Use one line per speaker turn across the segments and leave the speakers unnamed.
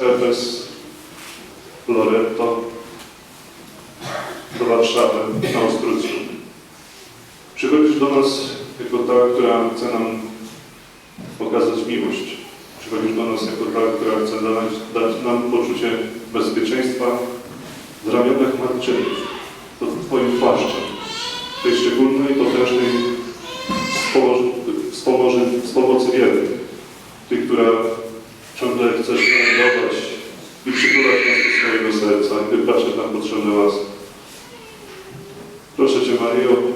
Efes, Loreto, do Warszawy, na Ostruczu. Przychodzisz do nas jako ta, która chce nam pokazać miłość. Przychodzisz do nas jako ta, która chce dać, dać nam poczucie bezpieczeństwa w ramionach matczynych, pod Twoim płaszczem, tej szczególnej, potężnej wspomoży, wspomoży, wspomocy wiery, Ty, która ciągle chcesz realizować i przytulać nas do swojego serca i wybaczać nam potrzebne łaski. Maryjo,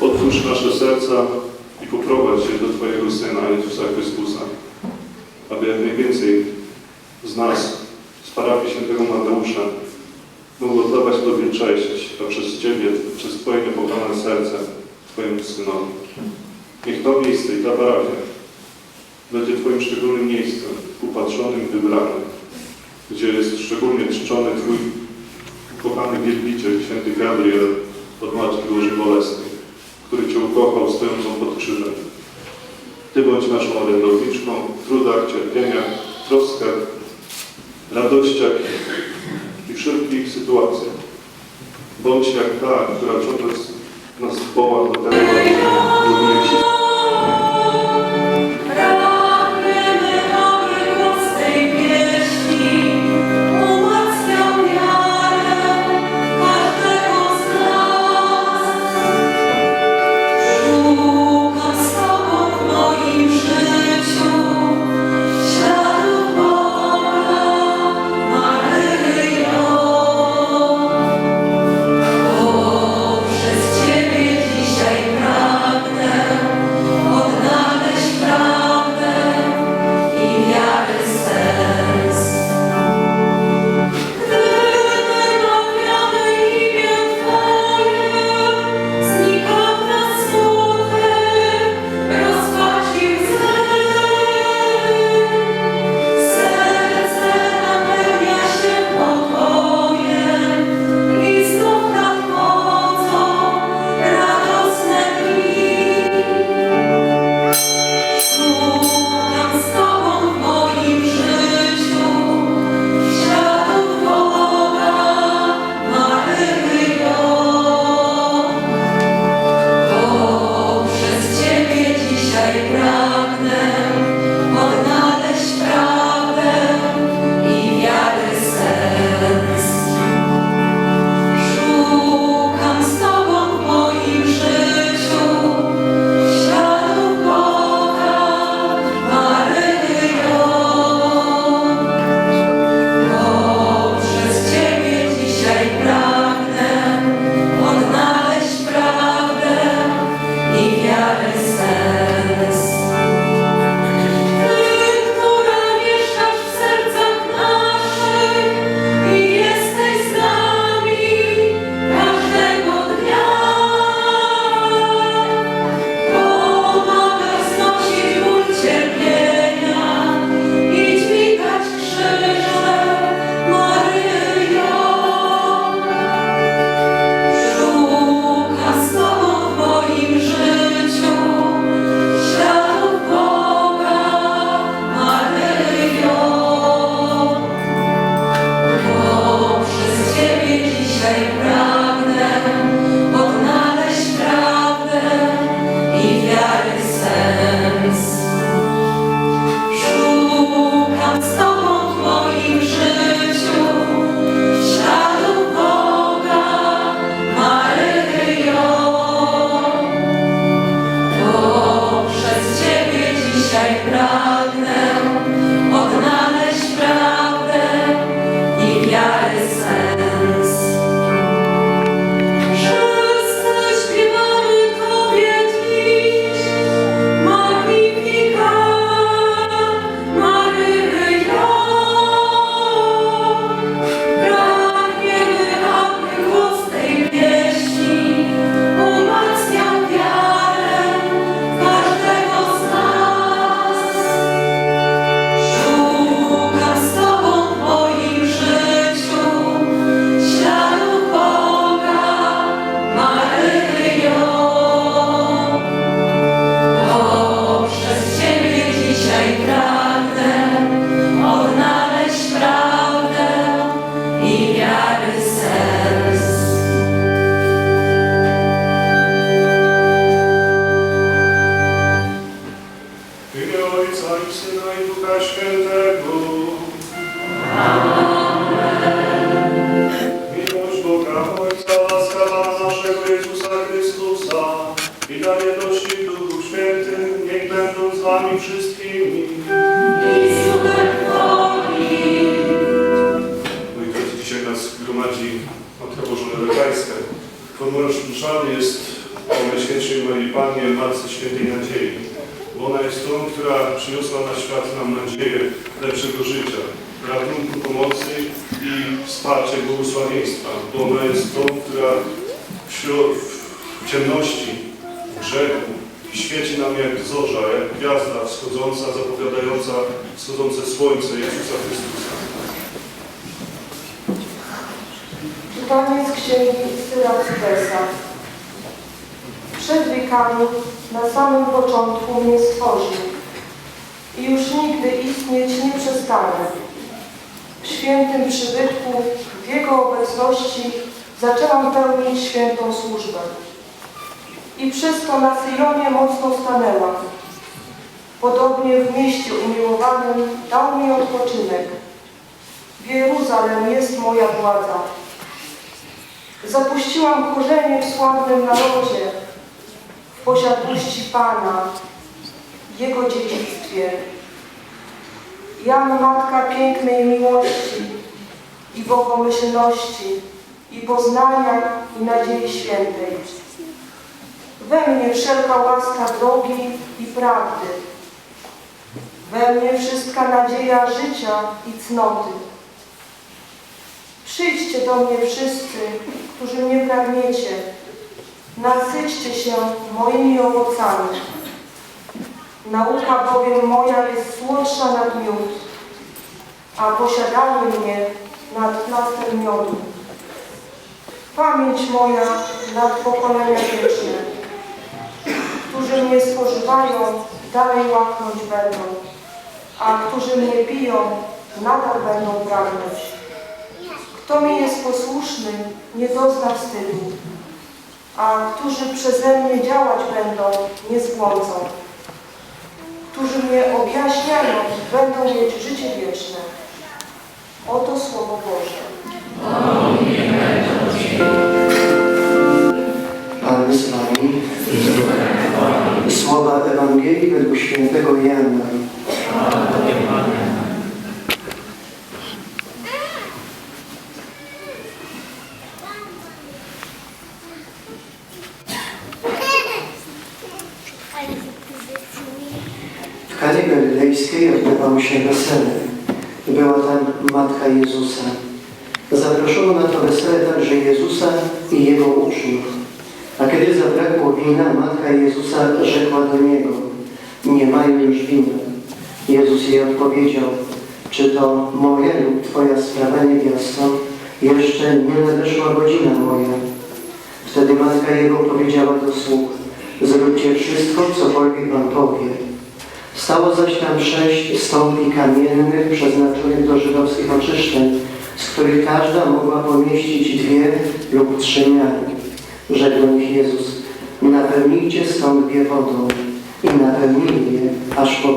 otwórz nasze serca i poprowadź je do Twojego Syna, Jezusa Chrystusa, aby jak najwięcej z nas, z parafii świętego Mateusza, mogło oddawać Tobie cześć, a przez Ciebie, przez Twoje niepokonane serce, Twojemu Synowi. Niech to miejsce i ta parafia będzie Twoim szczególnym miejscem, upatrzonym, wybranym, gdzie jest szczególnie czczony Twój ukochany wielbiciel, święty Gabriel od Matki Bożej Bolesnej, który Cię ukochał stojącą pod krzyżem. Ty bądź naszą orędowniczką w trudach, cierpieniach, troskach, radościach i wszelkich sytuacjach. Bądź jak ta, która ciągle nas woła do tego, żeby
Syna i Ducha Świętego. Amen. Miłość Boga Ojca, łaska Pana naszego Jezusa Chrystusa i
na jedności Duchu Świętym niech będą z Wami wszystkimi. Moi drodzy, dzisiaj nas gromadzi Matka Bożona Legańska. Pomorz jest o Najświętszej Marii Pannie, Matce Świętej Nadziei. Bo ona jest tą, która przyniosła na świat nam nadzieję lepszego życia, ratunku, pomocy i wsparcia błogosławieństwa. Bo ona jest tą, która w, ciemności, w grzechu świeci nam jak zorza, jak gwiazda wschodząca, zapowiadająca wschodzące słońce Jezusa Chrystusa.
Czytanie z księgi Syracytesa. Przed wiekami na samym początku mnie stworzył i już nigdy istnieć nie przestanę. W świętym przybytku, w Jego obecności zaczęłam pełnić świętą służbę. I przez to na Syjonie mocno stanęłam. Podobnie w mieście umiłowanym dał mi odpoczynek. W Jeruzalem jest moja władza. Zapuściłam korzenie w sławnym narodzie, posiadłości Pana, Jego dziedzictwie. Jam matka pięknej miłości i bogomyślności i poznania i nadziei świętej. We mnie wszelka łaska drogi i prawdy. We mnie wszystka nadzieja życia i cnoty. Przyjdźcie do mnie wszyscy, którzy mnie pragniecie. Nasyćcie się moimi owocami. Nauka bowiem moja jest słodsza nad miód, a posiadanie mnie nad plaster miodu. Pamięć moja nad pokolenia wieczne, którzy mnie spożywają, dalej łaknąć będą, a którzy mnie piją, nadal będą pragnąć. Kto mi jest posłuszny, nie dozna wstydu, a którzy przeze mnie działać będą, nie zbłądzą. Którzy mnie objaśniają, będą mieć życie wieczne. Oto Słowo Boże.
Pan z Wami. Słowa Ewangelii według świętego Jana. W Kanie Galilejskiej odbywało się wesele. Była tam Matka Jezusa. Zaproszono na to wesele także Jezusa i Jego uczniów. A kiedy zabrakło wina, Matka Jezusa rzekła do Niego, nie mają już wina. Jezus jej odpowiedział, czy to moja lub Twoja sprawa niewiasto, jeszcze nie nadeszła godzina moja. Wtedy Matka Jego powiedziała do sług, zróbcie wszystko, cokolwiek Wam powie. Stało zaś tam sześć stąpi kamiennych przeznaczonych do żydowskich oczyszczeń, z których każda mogła pomieścić dwie lub trzy miary. Rzekł do nich Jezus, napełnijcie stąd dwie wodą i napełnili je aż po.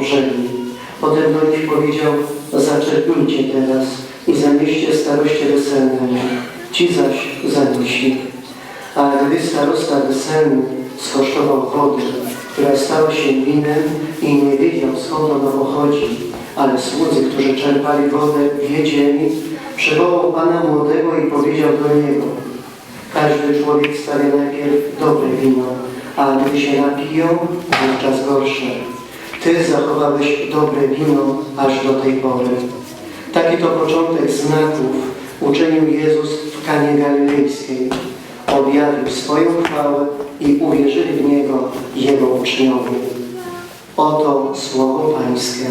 Potem do nich powiedział, zaczerpnijcie teraz i zanieście staroście weselnemu. Ci zaś zanieśli. A gdy starosta weselny skosztował wody, która stała się winem i nie wiedział skąd ona pochodzi, ale słudzy, którzy czerpali wodę, wiedzieli, przywołał Pana młodego i powiedział do niego, każdy człowiek stawia najpierw dobre wino, a gdy się napiją, wówczas gorsze. Ty zachowałeś dobre wino aż do tej pory. Taki to początek znaków uczynił Jezus w Kanie Galilejskiej. Objawił swoją chwałę i uwierzyli w Niego Jego uczniowie. Oto Słowo Pańskie.